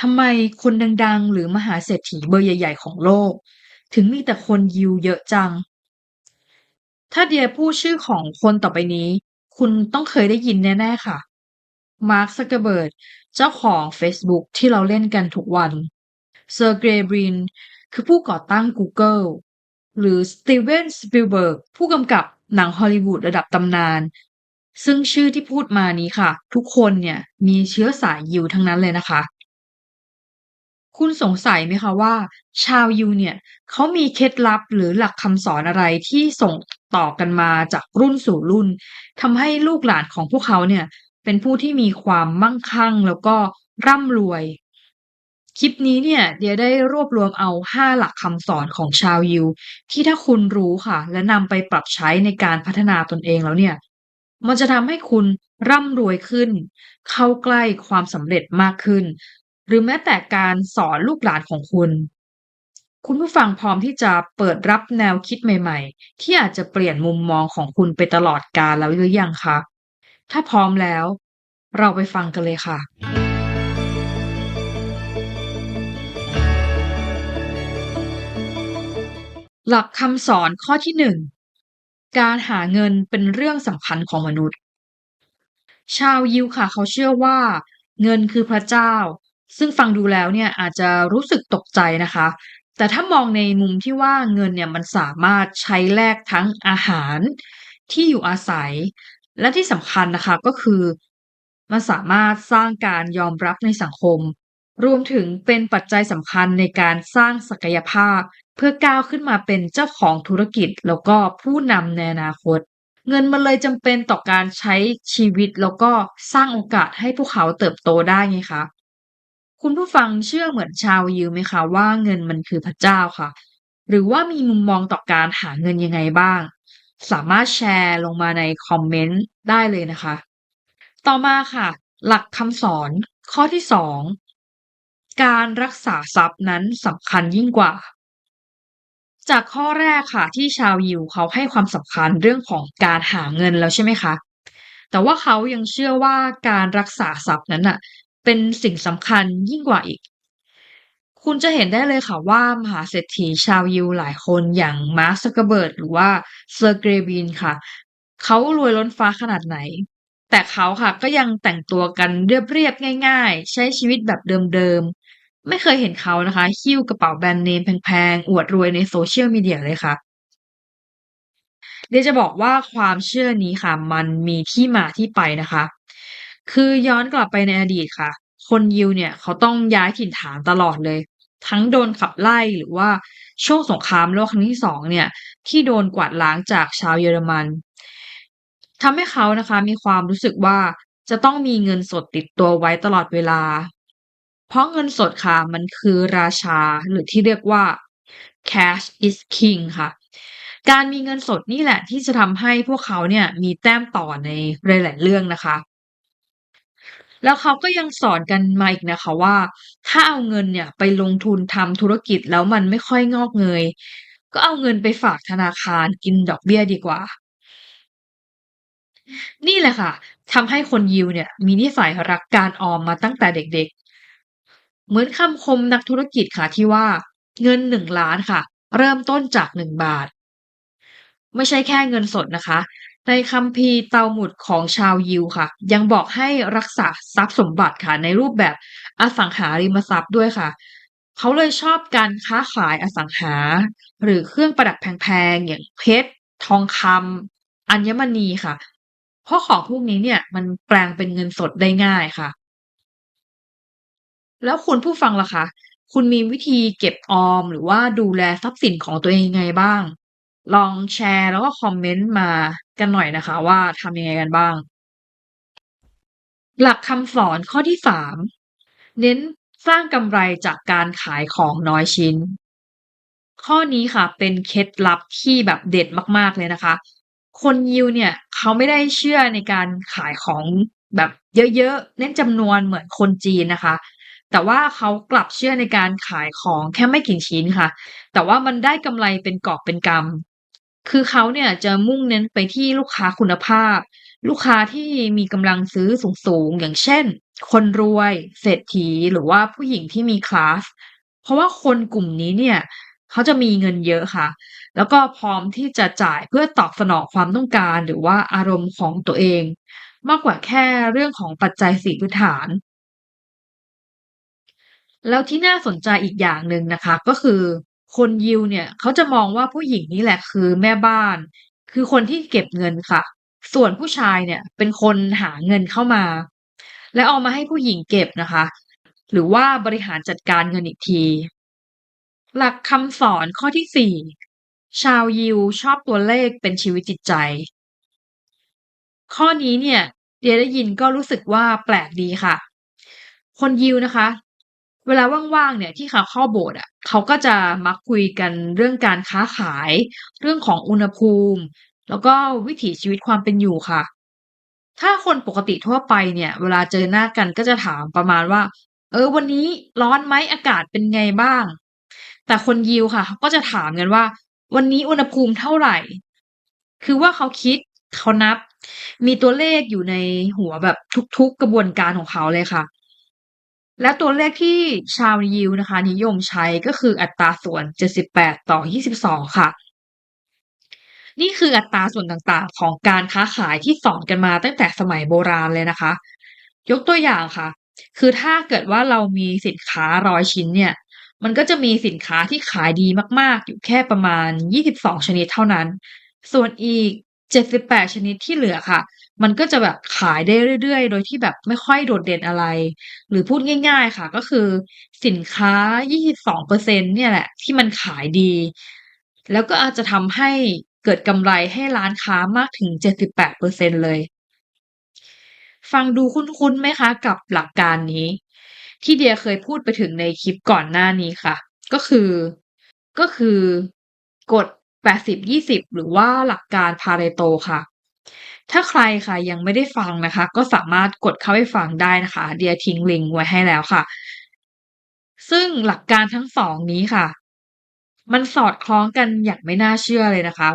ทำไมคนดังๆ หรือมหาเศรษฐีเบอร์ใหญ่ ๆ ของโลก ถึงมีแต่คนยิวเยอะจัง ถ้าเดียพูดชื่อของคนต่อไปนี้ คุณต้องเคยได้ยินแน่ ๆ ค่ะ Mark Zuckerberg เจ้าของเฟซบุ๊กที่เราเล่นกันทุกวัน Sergey Brin คือผู้ก่อตั้ง Google หรือ Steven Spielberg ผู้กำกับหนังฮอลลีวูดระดับตำนาน ซึ่งชื่อที่พูดมานี้ค่ะ ทุกคนเนี่ยมีเชื้อสายยิวทั้งนั้นเลยนะคะ คุณสงสัยไหมคะว่า ชาวยิวเนี่ยเขามีเคล็ดลับหรือหลักคำสอนอะไรที่ส่งต่อกันมาจากรุ่นสู่รุ่นทำให้ลูกหลานของพวกเขาเนี่ยเป็นผู้ที่มีความมั่งคั่งแล้วก็ร่ำรวย คลิปนี้เนี่ยเดียได้รวบรวมเอา 5 หลักคำสอนของชาวยิว ที่ถ้าคุณรู้ค่ะ และนำไปปรับใช้ในการพัฒนาตนเองแล้วเนี่ย มันจะทำให้คุณร่ำรวยขึ้น เข้าใกล้ความสำเร็จมากขึ้น หรือแม้แต่การสอนลูกหลานของคุณ คุณผู้ฟังพร้อมที่จะเปิดรับแนวคิดใหม่ ๆ ที่อาจจะเปลี่ยนมุมมองของคุณไปตลอดกาลแล้วหรือยังคะ ถ้าพร้อมแล้ว เราไปฟังกันเลยค่ะหลักคำสอนข้อที่1การหาเงินเป็นเรื่องสำคัญของมนุษย์ ชาวยิวค่ะเขาเชื่อว่า เงินคือพระเจ้า ซึ่งฟังดูแล้วเนี่ยอาจจะรู้สึกตกใจนะคะ แต่ถ้ามองในมุมที่ว่าเงินเนี่ยมันสามารถใช้แลกทั้งอาหารที่อยู่อาศัย และที่สำคัญนะคะก็คือ มันสามารถสร้างการยอมรับในสังคม รวมถึงเป็นปัจจัยสำคัญในการสร้างศักยภาพ เพื่อก้าวขึ้นมาเป็นเจ้าของธุรกิจ แล้วก็ผู้นำในอนาคต เงินมันเลยจำเป็นต่อการใช้ชีวิตแล้วก็สร้างโอกาสให้พวกเขาเติบโตได้ไงคะ คุณผู้ฟังเชื่อเหมือนชาวยิวไหมคะว่าเงินมันคือพระเจ้าค่ะ หรือว่ามีมุมมองต่อการหาเงินยังไงบ้าง สามารถแชร์ลงมาในคอมเมนต์ได้เลยนะคะ ต่อมาค่ะ หลักคำสอนข้อที่2การรักษาทรัพย์นั้นสำคัญยิ่งกว่า จากข้อแรกค่ะ ที่ชาวยิวเขาให้ความสำคัญเรื่องของการหาเงินแล้วใช่ไหมคะแต่ว่าเขายังเชื่อว่าการรักษาทรัพย์นั้นน่ะ เป็นสิ่งสำคัญยิ่งกว่าอีก คุณจะเห็นได้เลยค่ะว่ามหาเศรษฐีชาวยิวหลายคนอย่าง Mark Zuckerberg หรือว่า Sergey Brin ค่ะ เขารวยล้นฟ้าขนาดไหน แต่เขาค่ะก็ยังแต่งตัวกันเรียบๆง่าย ๆ ใช้ชีวิตแบบเดิมๆ ไม่เคยเห็นเขานะคะหิ้วกระเป๋าแบรนด์เนมแพงๆ อวดรวยใน Social Media เลยค่ะเดี๋ยวจะบอกว่าความเชื่อนี้ค่ะ มันมีที่มาที่ไปนะคะ คือย้อนกลับไปในอดีตค่ะ คนยิวเนี่ยเขาต้องย้ายถิ่นฐานตลอดเลย ทั้งโดนขับไล่หรือว่าช่วงสงครามโลกครั้งที่2เนี่ย ที่โดนกวาดล้างจากชาวเยอรมันทำให้เขานะคะมีความรู้สึกว่าจะต้องมีเงินสดติดตัวไว้ตลอดเวลา เพราะเงินสดค่ะมันคือราชาหรือที่เรียกว่า cash is king ค่ะ การมีเงินสดนี่แหละที่จะทำให้พวกเขาเนี่ยมีแต้มต่อในหลาย ๆ เรื่องนะคะ แล้วเขาก็ยังสอนกันมาอีกนะคะว่า ถ้าเอาเงินเนี่ยไปลงทุนทำธุรกิจแล้วมันไม่ค่อยงอกเงย ก็เอาเงินไปฝากธนาคารกินดอกเบี้ยดีกว่า นี่แหละค่ะทำให้คนยิวเนี่ย มีนิสัยรักการออมมาตั้งแต่เด็กๆ เหมือนคำคมนักธุรกิจค่ะที่ว่า เงิน1ล้านค่ะ เริ่มต้นจาก1บาท ไม่ใช่แค่เงินสดนะคะ ในคัมภีร์เตาหมุดของชาวยิวค่ะ ยังบอกให้รักษาทรัพย์สมบัติค่ะ ในรูปแบบอสังหาริมทรัพย์ด้วยค่ะ เขาเลยชอบการค้าขายอสังหา หรือเครื่องประดับแพงๆ อย่างเพชร ทองคำอัญมณีค่ะ เพราะของพวกนี้เนี่ย มันแปลงเป็นเงินสดได้ง่ายค่ะ แล้วคุณผู้ฟังล่ะคะ คุณมีวิธีเก็บออมหรือว่าดูแลทรัพย์สินของตัวเองยังไงบ้าง ลองแชร์แล้วก็คอมเมนต์มา กันหน่อยนะคะว่าทำยังไงกันบ้าง หลักคำสอนข้อที่3เน้นสร้างกำไรจากการขายของน้อยชิ้น ข้อนี้ค่ะเป็นเคล็ดลับที่แบบเด็ดมาก ๆเลยนะคะ คนยิวเนี่ยเขาไม่ได้เชื่อในการขายของแบบเยอะๆ เน้นจำนวนเหมือนคนจีนนะคะ แต่ว่าเขากลับเชื่อในการขายของแค่ไม่กี่ชิ้นค่ะ แต่ว่ามันได้กำไรเป็นกอบเป็นกำ คือเขาเนี่ยจะมุ่งเน้นไปที่ลูกค้าคุณภาพ ลูกค้าที่มีกำลังซื้อสูงๆ อย่างเช่น คนรวย เศรษฐี หรือว่าผู้หญิงที่มีคลาส เพราะว่าคนกลุ่มนี้เนี่ยเขาจะมีเงินเยอะค่ะ แล้วก็พร้อมที่จะจ่ายเพื่อตอบสนองความต้องการหรือว่าอารมณ์ของตัวเอง มากกว่าแค่เรื่องของปัจจัย4พื้นฐาน แล้วที่น่าสนใจอีกอย่างหนึ่งนะคะ ก็คือ คนยิวเนี่ยเขาจะมองว่าผู้หญิงนี่แหละคือแม่บ้าน คือคนที่เก็บเงินค่ะ ส่วนผู้ชายเนี่ยเป็นคนหาเงินเข้ามา แล้วเอามาให้ผู้หญิงเก็บนะคะ หรือว่าบริหารจัดการเงินอีกที หลักคำสอนข้อที่4ชาวยิวชอบตัวเลขเป็นชีวิตจิตใจ ข้อนี้เนี่ยเดียได้ยินก็รู้สึกว่าแปลกดีค่ะ คนยิวนะคะ เวลาว่างๆเนี่ยที่เขาเข้าโบสถ์อะเขาก็จะมักคุยกันเรื่องการค้าขาย เรื่องของอุณหภูมิ แล้วก็วิถีชีวิตความเป็นอยู่ค่ะ ถ้าคนปกติทั่วไปเนี่ย เวลาเจอหน้ากันก็จะถามประมาณว่า เออ วันนี้ร้อนไหมอากาศเป็นไงบ้าง แต่คนยิวค่ะเขาก็จะถามกันว่า วันนี้อุณหภูมิเท่าไหร่ คือว่าเขาคิดเขานับ มีตัวเลขอยู่ในหัวแบบทุกๆกระบวนการของเขาเลยค่ะ และตัวเลขที่ชาวยิวนะคะ นิยมใช้ก็คืออัตราส่วน 78:22 ค่ะ นี่คืออัตราส่วนต่างๆ ของการค้าขายที่สอนกันมาตั้งแต่สมัยโบราณเลยนะคะ ยกตัวอย่างค่ะ คือถ้าเกิดว่าเรามีสินค้า100ชิ้นเนี่ย มันก็จะมีสินค้าที่ขายดีมากๆ อยู่แค่ประมาณ 22 ชนิดเท่านั้น ส่วนอีก 78 ชนิดที่เหลือค่ะ มันก็จะแบบขายได้เรื่อย ๆ โดยที่แบบไม่ค่อยโดดเด่นอะไร หรือพูดง่าย ๆ ค่ะ ก็คือสินค้า 22%เนี่ยแหละ ที่มันขายดี แล้วก็อาจจะทำให้เกิดกำไรให้ร้านค้ามากถึง 78%เลย ฟังดูคุ้นๆไหมคะ กับหลักการนี้ ที่เดียเคยพูดไปถึงในคลิปก่อนหน้านี้ค่ะ ก็คือก็คือกฎ 80-20 หรือว่าหลักการ Pareto ค่ะ ถ้าใครค่ะยังไม่ได้ฟังนะคะ ก็สามารถกดเข้าไปฟังได้นะคะ เดียทิ้งลิงก์ไว้ให้แล้วค่ะ ซึ่งหลักการทั้ง2นี้ค่ะ มันสอดคล้องกันอย่างไม่น่าเชื่อเลยนะคะ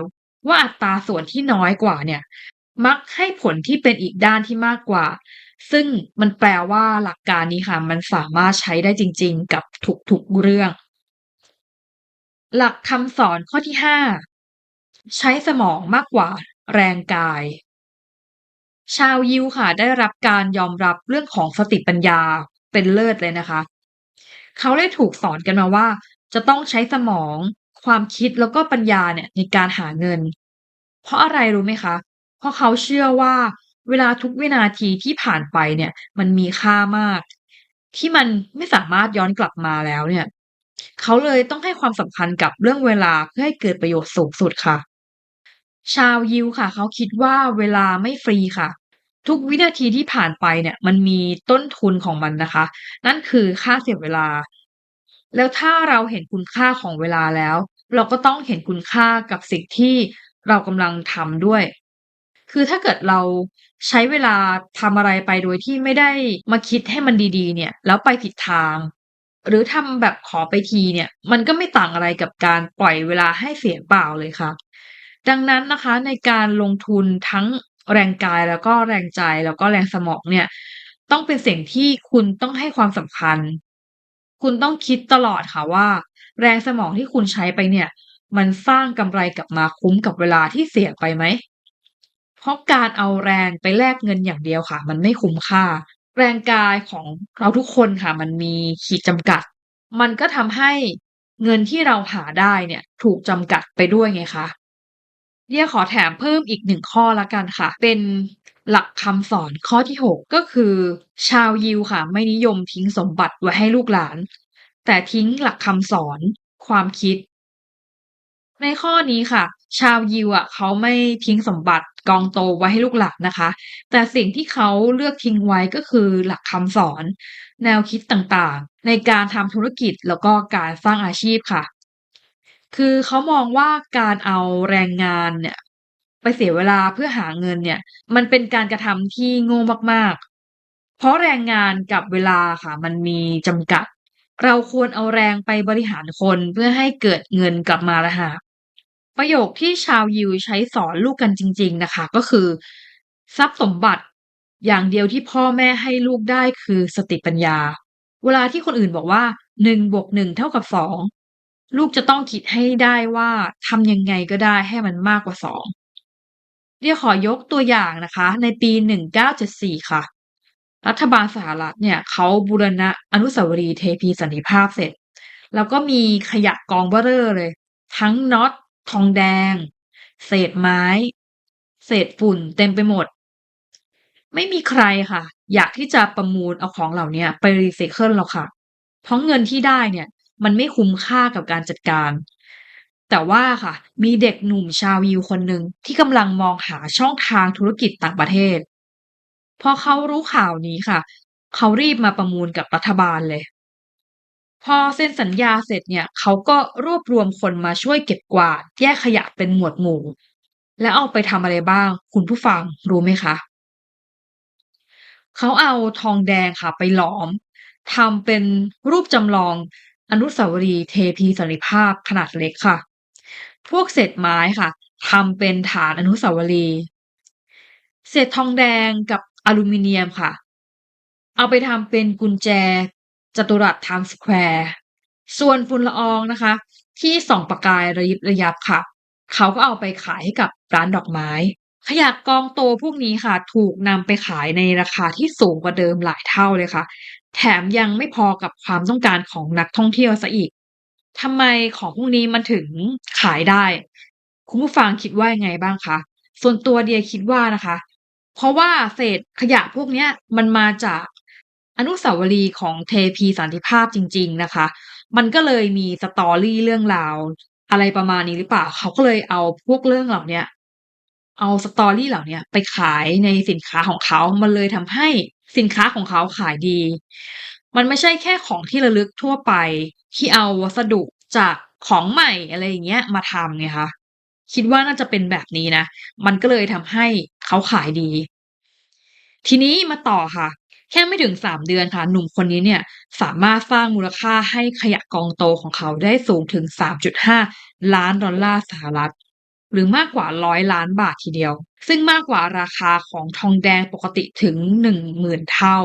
ว่าอัตราส่วนที่น้อยกว่าเนี่ย มักให้ผลที่เป็นอีกด้านที่มากกว่า ซึ่งมันแปลว่าหลักการนี้ค่ะ มันสามารถใช้ได้จริง ๆ กับทุกๆเรื่อง หลักคำสอนข้อที่5ใช้สมองมากกว่าแรงกาย ชาวยิวค่ะ ได้รับการยอมรับเรื่องของสติปัญญาเป็นเลิศเลยนะคะ เขาได้ถูกสอนกันมาว่า จะต้องใช้สมอง ความคิดแล้วก็ปัญญาเนี่ยในการหาเงิน เพราะอะไรรู้ไหมคะ เพราะเขาเชื่อว่าเวลาทุกวินาทีที่ผ่านไปเนี่ย มันมีค่ามาก ที่มันไม่สามารถย้อนกลับมาแล้วเนี่ย เขาเลยต้องให้ความสำคัญกับเรื่องเวลาเพื่อให้เกิดประโยชน์สูงสุดค่ะ ชาวยิวค่ะ เขาคิดว่าเวลาไม่ฟรีค่ะ ทุกวินาทีที่ผ่านไปเนี่ย มันมีต้นทุนของมันนะคะ นั่นคือค่าเสียเวลา แล้วถ้าเราเห็นคุณค่าของเวลาแล้ว เราก็ต้องเห็นคุณค่ากับสิ่งที่เรากำลังทำด้วย คือถ้าเกิดเราใช้เวลาทำอะไรไปโดยที่ไม่ได้มาคิดให้มันดีๆ เนี่ย แล้วไปผิดทาง หรือทำแบบขอไปทีเนี่ย มันก็ไม่ต่างอะไรกับการปล่อยเวลาให้เสียเปล่าเลยค่ะ ดังนั้นนะคะในการลงทุนทั้ง แรงกายแล้วก็แรงใจแล้วก็แรงสมองเนี่ย ต้องเป็นสิ่งที่คุณต้องให้ความสำคัญ คุณต้องคิดตลอดค่ะว่า แรงสมองที่คุณใช้ไปเนี่ย มันสร้างกำไรกลับมาคุ้มกับเวลาที่เสียไปไหมเพราะการเอาแรงไปแลกเงินอย่างเดียวค่ะ มันไม่คุ้มค่า แรงกายของเราทุกคนค่ะ มันมีขีดจำกัด มันก็ทำให้เงินที่เราหาได้เนี่ย ถูกจำกัดไปด้วยไงคะ เดียขอแถมเพิ่มอีก1ข้อล้วกันค่ะ เป็นหลักคำสอนข้อที่ 6 ก็คือ ชาวยิวค่ะ ไม่นิยมทิ้งสมบัติไว้ให้ลูกหลาน แต่ทิ้งหลักคำสอนความคิด ในข้อนี้ค่ะ ชาวยิวอะเขาไม่ทิ้งสมบัติกองโตไว้ให้ลูกหลานนะคะ แต่สิ่งที่เขาเลือกทิ้งไว้ก็คือหลักคำสอน แนวคิดต่างๆ ในการทำธุรกิจแล้วก็การสร้างอาชีพค่ะ คือเขามองว่าการเอาแรงงานเนี่ย ไปเสียเวลาเพื่อหาเงินเนี่ย มันเป็นการกระทำที่โง่มากๆ เพราะแรงงานกับเวลาค่ะ มันมีจำกัด เราควรเอาแรงไปบริหารคนเพื่อให้เกิดเงินกลับมาต่างหากประโยคที่ชาวยิวใช้สอนลูกกันจริง ๆนะคะ ก็คือ ทรัพย์สมบัติอย่างเดียวที่พ่อแม่ให้ลูกได้คือสติปัญญา เวลาที่คนอื่นบอกว่าหนึ่งบวกหนึ่งเท่ากับสอง ลูกจะต้องคิดให้ได้ว่าทำยังไงก็ได้ให้มันมากกว่าสองเรียกขอยกตัวอย่างนะคะ ในปี 1974 ค่ะ รัฐบาลสหรัฐเนี่ยเขาบูรณะอนุสาวรีย์เทพีสันติภาพเสร็จ แล้วก็มีขยะกองเบ้อเร่อเลย ทั้งน็อตทองแดง เศษไม้ เศษฝุ่นเต็มไปหมด ไม่มีใครค่ะ อยากที่จะประมูลเอาของเหล่านี้ไปรีไซเคิลหรอกค่ะ เพราะเงินที่ได้เนี่ย มันไม่คุ้มค่ากับการจัดการ แต่ว่าค่ะ มีเด็กหนุ่มชาวยิวคนหนึ่งที่กำลังมองหาช่องทางธุรกิจต่างประเทศ พอเขารู้ข่าวนี้ค่ะ เขารีบมาประมูลกับรัฐบาลเลย พอเซ็นสัญญาเสร็จเนี่ย เขาก็รวบรวมคนมาช่วยเก็บกวาด แยกขยะเป็นหมวดหมู่ แล้วเอาไปทำอะไรบ้าง คุณผู้ฟังรู้ไหมคะเขาเอาทองแดงค่ะ ไปหลอมทำเป็นรูปจำลอง อนุสาวรีย์เทพีสันติภาพขนาดเล็กค่ะ พวกเศษไม้ค่ะทำเป็นฐานอนุสาวรีย์เศษทองแดงกับอลูมิเนียมค่ะ เอาไปทำเป็นกุญแจจัตุรัสไทม์สแควร์ส่วนฝุ่นละอองนะคะ ที่ส่องประกายระยิบระยับค่ะ เขาก็เอาไปขายให้กับร้านดอกไม้ ขยะกองโตพวกนี้ค่ะ ถูกนำไปขายในราคาที่สูงกว่าเดิมหลายเท่าเลยค่ะ แถมยังไม่พอกับความต้องการของนักท่องเที่ยวซะอีก ทำไมของพวกนี้มันถึงขายได้ คุณผู้ฟังคิดว่ายังไงบ้างคะ ส่วนตัวเดียคิดว่านะคะ เพราะว่าเศษขยะพวกเนี้ยมันมาจากอนุสาวรีย์ของเทพีสันติภาพจริง ๆนะคะ มันก็เลยมีสตอรี่เรื่องราว อะไรประมาณนี้หรือเปล่า เขาก็เลยเอาพวกเรื่องเหล่าเนี้ยเอาสตอรี่เหล่าเนี้ยไปขายในสินค้าของเขา มันเลยทำให้ สินค้าของเขาขายดี มันไม่ใช่แค่ของที่ระลึกทั่วไป ที่เอาวัสดุจากของใหม่อะไรอย่างเงี้ยมาทำไงคะคิดว่าน่าจะเป็นแบบนี้นะ มันก็เลยทำให้เขาขายดี ทีนี้มาต่อค่ะ แค่ไม่ถึง3เดือนค่ะ หนุ่มคนนี้เนี่ยสามารถสร้างมูลค่าให้ขยะกองโตของเขาได้สูงถึง 3.5 ล้านดอลลาร์สหรัฐ หรือมากกว่า100ล้านบาททีเดียว ซึ่งมากกว่าราคาของทองแดงปกติถึง10,000เท่า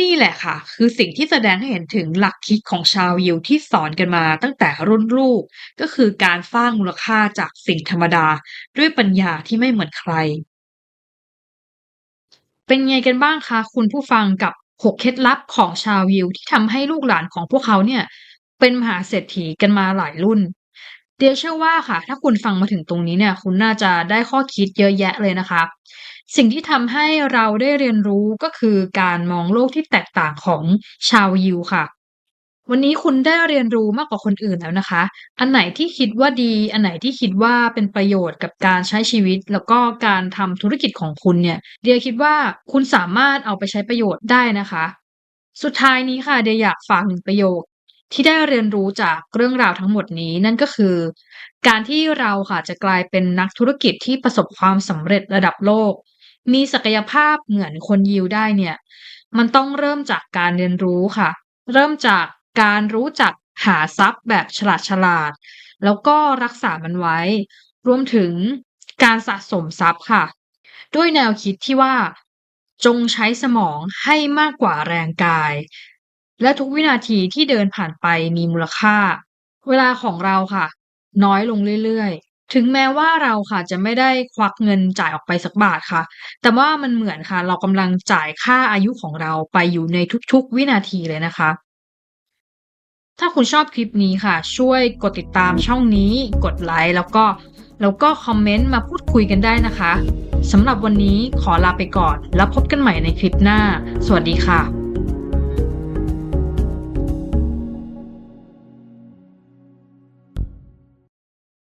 นี่แหละค่ะ คือสิ่งที่แสดงให้เห็นถึงหลักคิดของชาวยิวที่สอนกันมาตั้งแต่รุ่นลูก ก็คือการสร้างมูลค่าจากสิ่งธรรมดาด้วยปัญญาที่ไม่เหมือนใคร เป็นไงกันบ้างคะคุณผู้ฟังกับ6เคล็ดลับของชาวยิวที่ทำให้ลูกหลานของพวกเขาเนี่ย เป็นมหาเศรษฐีกันมาหลายรุ่น เดียเชื่อว่าค่ะ ถ้าคุณฟังมาถึงตรงนี้เนี่ย คุณน่าจะได้ข้อคิดเยอะแยะเลยนะคะ สิ่งที่ทำให้เราได้เรียนรู้ก็คือการมองโลกที่แตกต่างของชาวยิวค่ะ วันนี้คุณได้เรียนรู้มากกว่าคนอื่นแล้วนะคะ อันไหนที่คิดว่าดี อันไหนที่คิดว่าเป็นประโยชน์กับการใช้ชีวิต แล้วก็การทำธุรกิจของคุณเนี่ย เดียคิดว่าคุณสามารถเอาไปใช้ประโยชน์ได้นะคะ สุดท้ายนี้ค่ะเดียอยากฝากหนึ่งประโยค ที่ได้เรียนรู้จากเรื่องราวทั้งหมดนี้นั่นก็คือ การที่เราค่ะจะกลายเป็นนักธุรกิจที่ประสบความสำเร็จระดับโลก มีศักยภาพเหมือนคนยิวได้เนี่ย มันต้องเริ่มจากการเรียนรู้ค่ะ เริ่มจากการรู้จักหาทรัพย์แบบฉลาดฉลาด แล้วก็รักษามันไว้ รวมถึงการสะสมทรัพย์ค่ะ ด้วยแนวคิดที่ว่า จงใช้สมองให้มากกว่าแรงกาย และทุกวินาทีที่เดินผ่านไปมีมูลค่า เวลาของเราค่ะ น้อยลงเรื่อยๆ ถึงแม้ว่าเราค่ะจะไม่ได้ควักเงินจ่ายออกไปสักบาทค่ะ แต่ว่ามันเหมือนค่ะ เรากำลังจ่ายค่าอายุของเราไปอยู่ในทุกๆ วินาทีเลยนะคะ ถ้าคุณชอบคลิปนี้ค่ะ ช่วยกดติดตามช่องนี้ กดไลค์แล้วก็แล้วก็คอมเมนต์มาพูดคุยกันได้นะคะสำหรับวันนี้ขอลาไปก่อน แล้วพบกันใหม่ในคลิปหน้า สวัสดีค่ะ